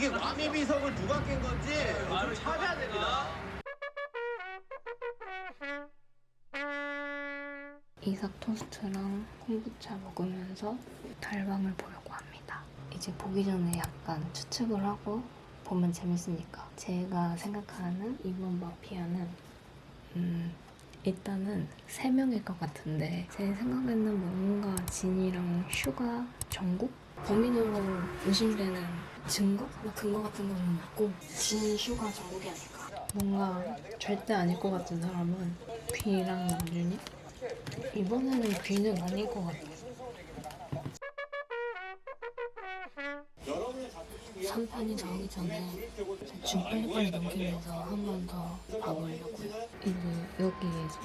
이게 왕의 비석을 누가 깬 건지 좀 찾아야 됩니다. 이삭 토스트랑 콤부차 먹으면서 달방을 보려고 합니다. 이제 보기 전에 약간 추측을 하고 보면 재밌으니까. 제가 생각하는 이번 마피아는 음 일단은 세 명일 것 같은데 제 생각에는 뭔가 진이랑 슈가 정국 범인으로 의심되는 증거? 뭐 근거 같은 거는 없고 진, 슈가 정국이 아닐까. 뭔가 절대 아닐 것 같은 사람은 귀랑 남준이? 이번에는 귀는 아닐 것 같아. 3편이 나오기 전에 대충 빨리빨리 넘기면서 한 번 더 봐보려고요. 이제 여기에서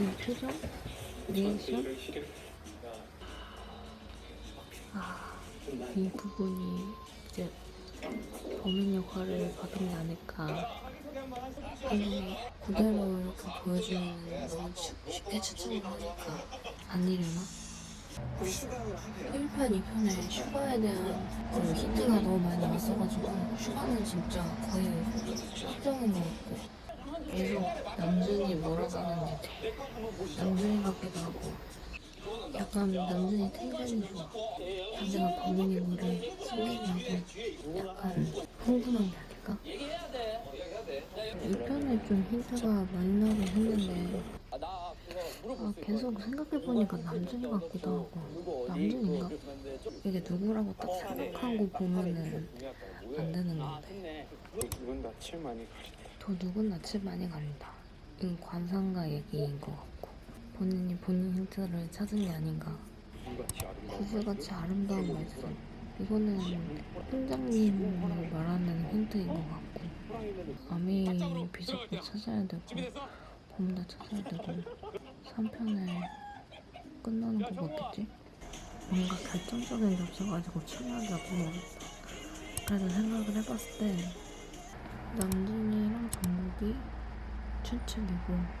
이 표정? 리액션? 아, 이 부분이 이제 범인 역할을 받은 게 아닐까. 아니, 그대로 이렇게 보여주면 너무 쉽- 쉽게 추측을 하니까 안 이려나? 1편, 2편에 슈가에 대한 그 힌트가 너무 많이 나왔어가지고 슈가는 진짜 거의 확정인 것 같고 계속 남준이 몰아가는 게 남준이 같기도 하고 약간 남준이 텐션이 좋아 자기가 범인인 거를 숨기려고 약간 흥분한 게 아닐까? 2편에 좀 힌트가 많이 나긴 했는데 아, 계속 생각해보니까 남준이 같기도 하고 남준인가? 이게 누구라고 딱 생각하고 보면은 안 되는 건데 누군 낯을 많이 가린다. 더 누군 낯을 많이 가린다 이건 관상가 얘기인 것 같고 본인이 본인 힌트를 찾은 게 아닌가. 구슬같이 아름다운 말씀. 이거는 팀장님을 말하는 힌트인 것 같고. 아미 비석도 찾아야 되고 범도 찾아야 되고 3편에 끝나는 거 같겠지? 뭔가 결정적인 게 없어가지고 추리하기가 너무 어렵다. 그래도 생각을 해봤을 때 남준이랑 정국이 추측이고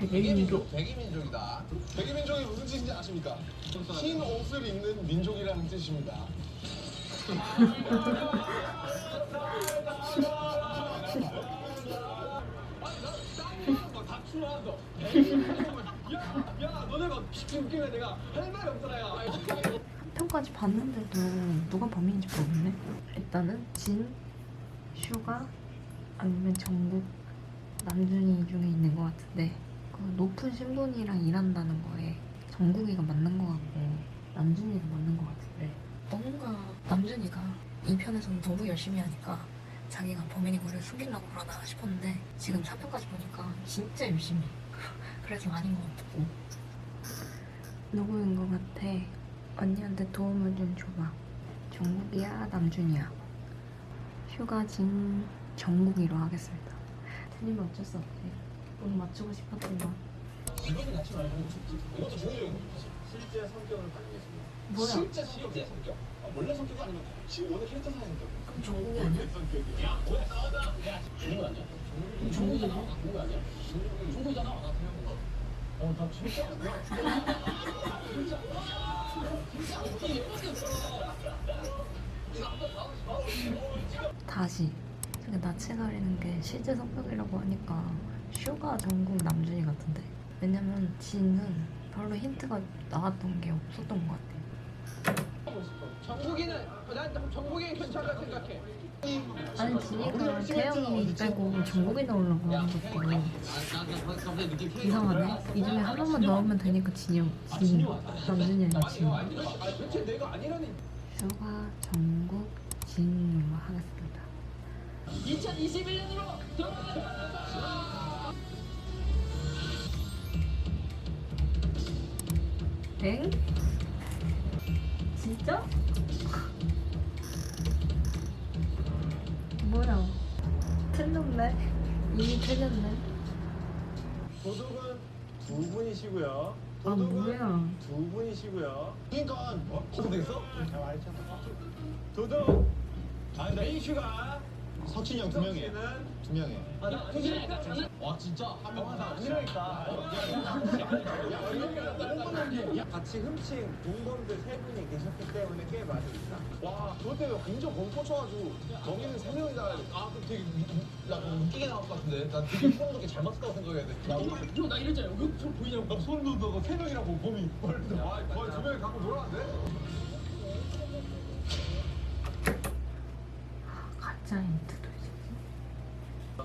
백이민족. 백이민족이다. 백이민족이 무슨 뜻인지 아십니까? 흰 옷을 입는 민족이라는 뜻입니다. 편까지 봤는데도 누가 범인인지 모르네. 일단은 진, 슈가 아니면 정국, 남준이 중에 있는 것 같은데 그 높은 신분이랑 일한다는 거에 정국이가 맞는 것 같고 남준이가 맞는 것 같은데 뭔가 남준이가 이 편에서는 너무 열심히 하니까 자기가 범인인 거를 숨기려고 그러나 싶었는데 지금 3편까지 보니까 진짜 열심히 그래서 아닌 것 같고 누구인 것 같아? 언니한테 도움을 좀 줘봐. 정국이야, 남준이야. 휴가 진 정국이로 하겠습니다. 틀리면 어쩔 수 없지. 오늘 맞추고 싶었던 거. 이거는 같이 말고 이것도 종이적인 거죠. 실제 성격을 반영했습니다. 뭐야? 실제 성격? 성격? 아, 원래 성격 아니면 지금 오늘 캐릭터 사는 성격. 그럼 정국이 아니야? 성격이야. 종국 아니야? 정국이네? 종국 아니야? 종국이잖아. 어, 나 진짜. 다시. 저게 낯을 가리는 게 실제 성격이라고 하니까 슈가 정국 남준이 같은데. 왜냐면 진은 별로 힌트가 나왔던 게 없었던 것 같아. 정국이는 난 정국이 괜찮다 생각해. 아니 진이가 태영이 빼고 정국이 나오려고 하는 것도 이상하네. 이 중에 하나만 넣으면 되니까 진이 형, 진, 남준이 진. 대체 내가 아니라니. 슈가 정국 진으로 하겠습니다. 2021년으로 엥? 진짜? 뭐야? 틀렸네. 이미 틀렸네. 도둑은 두 분이시고요. 아 뭐야? 두 분이시고요. 그러니까 어? 어떻겠어? 잘 말했잖아. 도둑 아 근데 이슈가 서춘이 형 두 명이에요. 두 명이에요. 와 진짜 한명 하나. 이러니까 같이 훔친 공범들 세 분이 계셨기 때문에 꽤 많이 있다. 와 그것 때문에 완전 공 꽂혀가지고 여기는 세 명이다. 아 그럼 되게 약간 웃기게 나올 것 같은데. 난 되게 소름 돋게 잘 맞았다고 생각했는데. 야 형, 나 이랬잖아. 여기 저 보이냐고. 나 소름 돋고 세 명이라고 범이. 와 거의 두 명이 갖고 놀았는데. 가짜 힌트도 있어.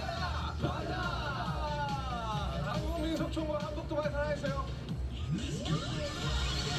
총과 한복도 많이 사랑했어요.